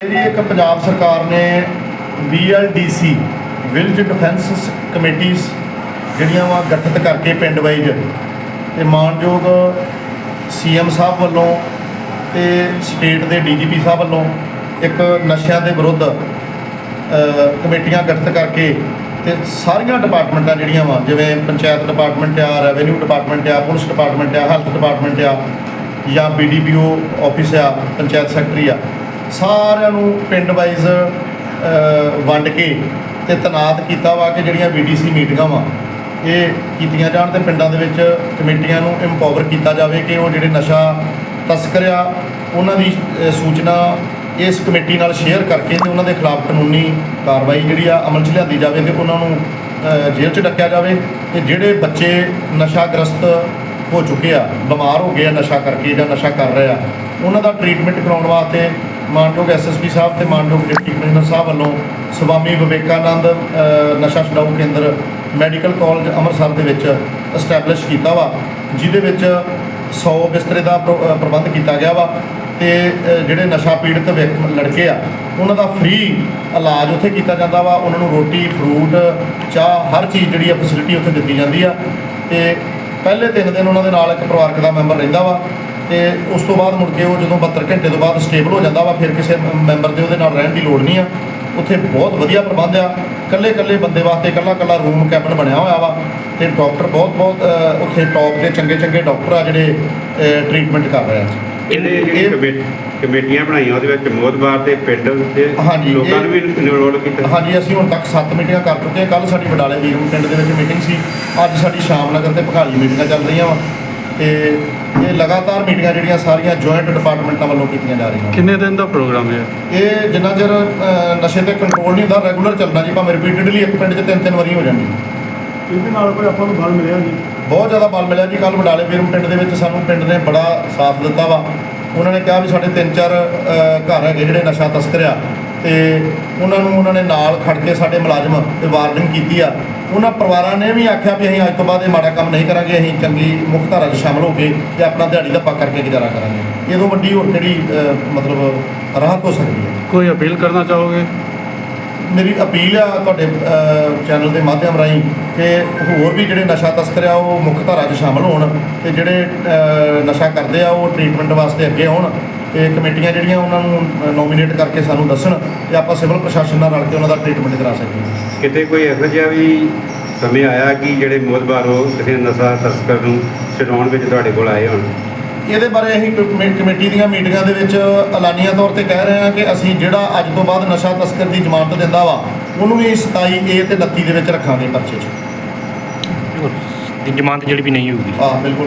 ਜਿਹੜੀ ਇੱਕ ਪੰਜਾਬ ਸਰਕਾਰ ਨੇ VLDC ਵਿਲੇਜ ਡਿਫੈਂਸ ਕਮੇਟੀਆਂ ਜਿਹੜੀਆਂ ਵਾ ਗਠਿਤ ਕਰਕੇ ਪਿੰਡ ਵਾਈਜ਼ ਤੇ ਮਾਨਯੋਗ ਸੀਐਮ ਸਾਹਿਬ ਵੱਲੋਂ ਤੇ ਸਟੇਟ ਦੇ ਡੀਜੀਪੀ ਸਾਹਿਬ ਵੱਲੋਂ ਇੱਕ ਨਸ਼ਿਆਂ ਦੇ ਵਿਰੁੱਧ ਕਮੇਟੀਆਂ ਗਠਿਤ ਕਰਕੇ ਤੇ ਸਾਰੀਆਂ ਡਿਪਾਰਟਮੈਂਟਾਂ ਜਿਹੜੀਆਂ ਵਾ, ਜਿਵੇਂ ਪੰਚਾਇਤ ਡਿਪਾਰਟਮੈਂਟ ਆ ਰੈਵਨਿਊ ਡਿਪਾਰਟਮੈਂਟ ਆ, ਪੁਲਿਸ ਡਿਪਾਰਟਮੈਂਟ ਆ ਹੈਲਥ ਡਿਪਾਰਟਮੈਂਟ ਆ ਜਾਂ ਬੀਡੀਪੀਓ ਆਫਿਸ ਆ, ਪੰਚਾਇਤ ਸੈਕਟਰੀ ਆ ਸਾਰਿਆਂ ਨੂੰ ਪਿੰਡ ਵਾਈਜ਼ ਵੰਡ ਕੇ ਤੇ ਤਨਾਤ ਕੀਤਾ ਵਾ ਕਿ ਜਿਹੜੀਆਂ ਬੀਡੀਸੀ ਮੀਟਿੰਗਾਂ ਵਾ, ਇਹ ਕੀਤੀਆਂ ਜਾਣ ਤੇ ਪਿੰਡਾਂ ਦੇ ਵਿੱਚ ਕਮੇਟੀਆਂ ਨੂੰ ਇੰਪਾਵਰ ਕੀਤਾ ਜਾਵੇ ਕਿ ਉਹ ਜਿਹੜੇ ਨਸ਼ਾ ਤਸਕਰ ਆ ਉਹਨਾਂ ਦੀ ਸੂਚਨਾ ਇਸ ਕਮੇਟੀ ਨਾਲ ਸ਼ੇਅਰ ਕਰਕੇ ਤੇ ਉਹਨਾਂ ਦੇ ਖਿਲਾਫ ਕਾਨੂੰਨੀ ਕਾਰਵਾਈ ਜਿਹੜੀ ਆ ਅਮਲ 'ਚ ਲਿਆਂਦੀ ਜਾਵੇ ਤੇ ਉਹਨਾਂ ਨੂੰ ਜੇਲ੍ਹ 'ਚ ਡੱਕਿਆ ਜਾਵੇ ਤੇ ਜਿਹੜੇ ਬੱਚੇ ਨਸ਼ਾਗ੍ਰਸਤ ਹੋ ਚੁੱਕੇ ਆ, ਬਿਮਾਰ ਹੋ ਗਏ ਆ ਨਸ਼ਾ ਕਰਕੇ ਜਾਂ ਨਸ਼ਾ ਕਰ ਰਹੇ ਆ, ਉਹਨਾਂ ਦਾ ਟ੍ਰੀਟਮੈਂਟ ਕਰਾਉਣ ਵਾਸਤੇ ਮਾਨਯੋਗ ਐਸਐਸਪੀ ਸਾਹਿਬ ਤੇ ਮਾਨਯੋਗ ਡਿਪਟੀ ਕਮਿਸ਼ਨਰ ਸਾਹਿਬ ਵੱਲੋਂ ਸਵਾਮੀ ਵਿਵੇਕਾਨੰਦ ਨਸ਼ਾ ਛਡਾਊ ਕੇਂਦਰ ਮੈਡੀਕਲ ਕਾਲਜ ਅੰਮ੍ਰਿਤਸਰ ਦੇ ਵਿੱਚ ਐਸਟੈਬਲਿਸ਼ ਕੀਤਾ ਵਾ, ਜਿਹਦੇ ਵਿੱਚ 100 ਬਿਸਤਰੇ ਦਾ ਪ੍ਰ- ਪ੍ਰਬੰਧ ਕੀਤਾ ਗਿਆ ਵਾ ਤੇ ਜਿਹੜੇ ਨਸ਼ਾ ਪੀੜਤ ਵਿਅਕ- ਲੜਕੇ ਆ, ਉਹਨਾਂ ਦਾ ਫ੍ਰੀ ਇਲਾਜ ਉੱਥੇ ਕੀਤਾ ਜਾਂਦਾ ਵਾ, ਉਹਨਾਂ ਨੂੰ ਰੋਟੀ ਫਰੂਟ ਚਾਹ, ਹਰ ਚੀਜ਼ ਜਿਹੜੀ ਆ ਫੈਸਿਲਿਟੀ ਉੱਥੇ ਦਿੱਤੀ ਜਾਂਦੀ ਆ ਤੇ ਪਹਿਲੇ ਤਿੰਨ ਦਿਨ ਉਹਨਾਂ ਦੇ ਨਾਲ ਇੱਕ ਪਰਿਵਾਰਕ ਦਾ ਮੈਂਬਰ ਰਹਿੰਦਾ ਵਾ ਤੇ ਉਸ ਤੋਂ ਬਾਅਦ ਮੁੜ ਕੇ ਉਹ ਜਦੋਂ 72 ਘੰਟੇ ਤੋਂ ਬਾਅਦ ਸਟੇਬਲ ਹੋ ਜਾਂਦਾ ਵਾ ਫਿਰ ਕਿਸੇ ਮੈਂਬਰ ਦੇ ਉਹਦੇ ਨਾਲ ਰਹਿਣ ਦੀ ਲੋੜ ਨਹੀਂ ਆ। ਉੱਥੇ ਬਹੁਤ ਵਧੀਆ ਪ੍ਰਬੰਧ ਆ। ਕੱਲੇ ਕੱਲੇ ਬੰਦੇ ਵਾਸਤੇ ਕੱਲਾ ਕੱਲਾ ਰੂਮ ਕੈਬਨ ਬਣਿਆ ਹੋਇਆ ਵਾ ਤੇ ਡਾਕਟਰ ਬਹੁਤ ਬਹੁਤ ਉੱਥੇ ਟੌਪ ਦੇ ਚੰਗੇ ਚੰਗੇ ਡਾਕਟਰ ਆ ਜਿਹੜੇ ਟ੍ਰੀਟਮੈਂਟ ਕਰ ਰਹੇ ਆ। ਇਹਦੇ ਕਮੇਟੀਆਂ ਬਣਾਈਆਂ ਉਹਦੇ ਵਿੱਚ ਮੋਦਬਾਰ ਦੇ ਪਿੰਡ ਦੇ ਲੋਕਾਂ ਨੂੰ ਵੀ ਇਨਵੋਲਵ ਕੀਤਾ। ਹਾਂਜੀ ਅਸੀਂ ਹੁਣ ਤੱਕ 7 ਮੀਟਿੰਗਾਂ ਕਰ ਚੁੱਕੇ ਕੱਲ ਸਾਡੀ ਬਡਾਲੇ ਵੀਰਮ ਪਿੰਡ ਦੇ ਵਿੱਚ ਮੀਟਿੰਗ ਸੀ। ਅੱਜ ਸਾਡੀ ਸ਼ਾਮ ਨਗਰ ਤੇ ਭਗਾਲੀ ਮੀਟਿੰਗਾਂ ਚੱਲ ਰਹੀਆਂ ਵਾ। ਤੇ ਇਹ ਲਗਾਤਾਰ ਮੀਟਿੰਗਾਂ ਜਿਹੜੀਆਂ ਸਾਰੀਆਂ ਜੁਆਇੰਟ ਡਿਪਾਰਟਮੈਂਟਾਂ ਵੱਲੋਂ ਕੀਤੀਆਂ ਜਾ ਰਹੀਆਂ ਕਿੰਨੇ ਦਿਨ ਦਾ ਪ੍ਰੋਗਰਾਮ ਹੈ? ਇਹ ਜਿੰਨਾ ਚਿਰ ਅ, ਨਸ਼ੇ ਤੇ ਕੰਟਰੋਲ ਨਹੀਂ ਹੁੰਦਾ ਰੈਗੂਲਰ ਚੱਲਣਾ ਜੀ ਭਾਵੇਂ ਰਿਪੀਟਡਲੀ ਇੱਕ ਪਿੰਡ 'ਚ ਤਿੰਨ ਤਿੰਨ ਵਾਰੀ ਹੋ ਜਾਂਦੀ ਇਹਦੇ ਨਾਲ ਕੋਈ ਆਪਾਂ ਨੂੰ ਬਲ ਮਿਲਿਆ ਜੀ? ਬਹੁਤ ਜ਼ਿਆਦਾ ਬਲ ਮਿਲਿਆ ਜੀ। ਕੱਲ ਬਡਾਲੇ ਵੀਰਮ ਪਿੰਡ ਦੇ ਵਿੱਚ ਸਾਨੂੰ ਪਿੰਡ ਨੇ ਬੜਾ ਸਾਥ ਦਿੱਤਾ ਵਾ। ਉਹਨਾਂ ਨੇ ਕਿਹਾ ਵੀ ਸਾਡੇ ਤਿੰਨ ਚਾਰ ਅ, ਘਰ ਹੈਗੇ ਜਿਹੜੇ ਨਸ਼ਾ ਤਸਕਰ ਆ। ਤੇ ਉਹਨਾਂ ਨੂੰ ਉਹਨਾਂ ਨੇ ਨਾਲ ਖੜ ਕੇ ਸਾਡੇ ਮੁਲਾਜ਼ਮ ਤੇ ਵਾਰਨਿੰਗ ਕੀਤੀ ਆ। ਉਹਨਾਂ ਪਰਿਵਾਰਾਂ ਨੇ ਵੀ ਆਖਿਆ ਵੀ ਅਸੀਂ ਅੱਜ ਤੋਂ ਬਾਅਦ ਇਹ ਮਾੜਾ ਕੰਮ ਨਹੀਂ ਕਰਾਂਗੇ ਅਸੀਂ ਚੰਗੀ ਮੁੱਖ ਧਾਰਾ 'ਚ ਸ਼ਾਮਲ ਹੋ ਕੇ ਤੇ ਆਪਣਾ ਦਿਹਾੜੀ ਦਾ ਪਾ ਕਰਕੇ ਗੁਜ਼ਾਰਾ ਕਰਾਂਗੇ। ਇਹ ਤੋਂ ਵੱਡੀ ਹੋਰ ਕਿਹੜੀ ਮਤਲਬ ਰਾਹਤ ਹੋ ਸਕਦੀ ਹੈ? ਕੋਈ ਅਪੀਲ ਕਰਨਾ ਚਾਹੋਗੇ? ਮੇਰੀ ਅਪੀਲ ਆ ਤੁਹਾਡੇ ਚੈਨਲ ਦੇ ਮਾਧਿਅਮ ਰਾਹੀਂ ਕਿ ਹੋਰ ਵੀ ਜਿਹੜੇ ਨਸ਼ਾ ਤਸਕਰ ਆ ਉਹ ਮੁੱਖ ਧਾਰਾ 'ਚ ਸ਼ਾਮਲ ਹੋਣ ਤੇ ਜਿਹੜੇ ਨਸ਼ਾ ਕਰਦੇ ਆ ਉਹ ਟ੍ਰੀਟਮੈਂਟ ਵਾਸਤੇ ਅੱਗੇ ਆਉਣ। ਤੇ ਕਮੇਟੀਆਂ ਜਿਹੜੀਆਂ ਉਹਨਾਂ ਨੂੰ ਨੋਮੀਨੇਟ ਕਰਕੇ ਸਾਨੂੰ ਦੱਸਣ ਤੇ ਆਪਾਂ ਸਿਵਲ ਪ੍ਰਸ਼ਾਸਨ ਨਾਲ ਰਲ ਕੇ ਉਹਨਾਂ ਦਾ ਟ੍ਰੀਟਮੈਂਟ ਕਰਾ ਸਕੀਏ। ਕਿਤੇ ਕੋਈ ਇਹੋ ਜਿਹਾ ਵੀ ਸਮੇਂ ਆਇਆ ਕਿ ਜਿਹੜੇ ਮੋਦਬਾਰ ਹੋ ਕਿਸੇ ਨਸ਼ਾ ਤਸਕਰ ਨੂੰ ਛਡਾਉਣ ਵਿੱਚ ਤੁਹਾਡੇ ਕੋਲ ਆਏ ਹੋਣ? ਇਹਦੇ ਬਾਰੇ ਅਸੀਂ ਕਮੇ- ਕਮੇਟੀ ਦੀਆਂ ਮੀਟਿੰਗਾਂ ਦੇ ਵਿੱਚ ਐਲਾਨੀਆਂ ਤੌਰ ਤੇ ਕਹਿ ਰਹੇ ਹਾਂ ਕਿ ਅਸੀਂ ਜਿਹੜਾ ਅੱਜ ਤੋਂ ਬਾਅਦ ਨਸ਼ਾ ਤਸਕਰ ਦੀ ਜ਼ਮਾਨਤ ਦਿੰਦਾ ਵਾ ਉਹਨੂੰ ਵੀ 27 ਏ ਤੇ 29 ਦੇ ਵਿੱਚ ਰੱਖਾਂਗੇ ਪਰਚੇ 'ਚ। ਜ਼ਮਾਨਤ ਜਿਹੜੀ ਵੀ ਨਹੀਂ ਹੋਊਗੀ। ਹਾਂ ਬਿਲਕੁਲ।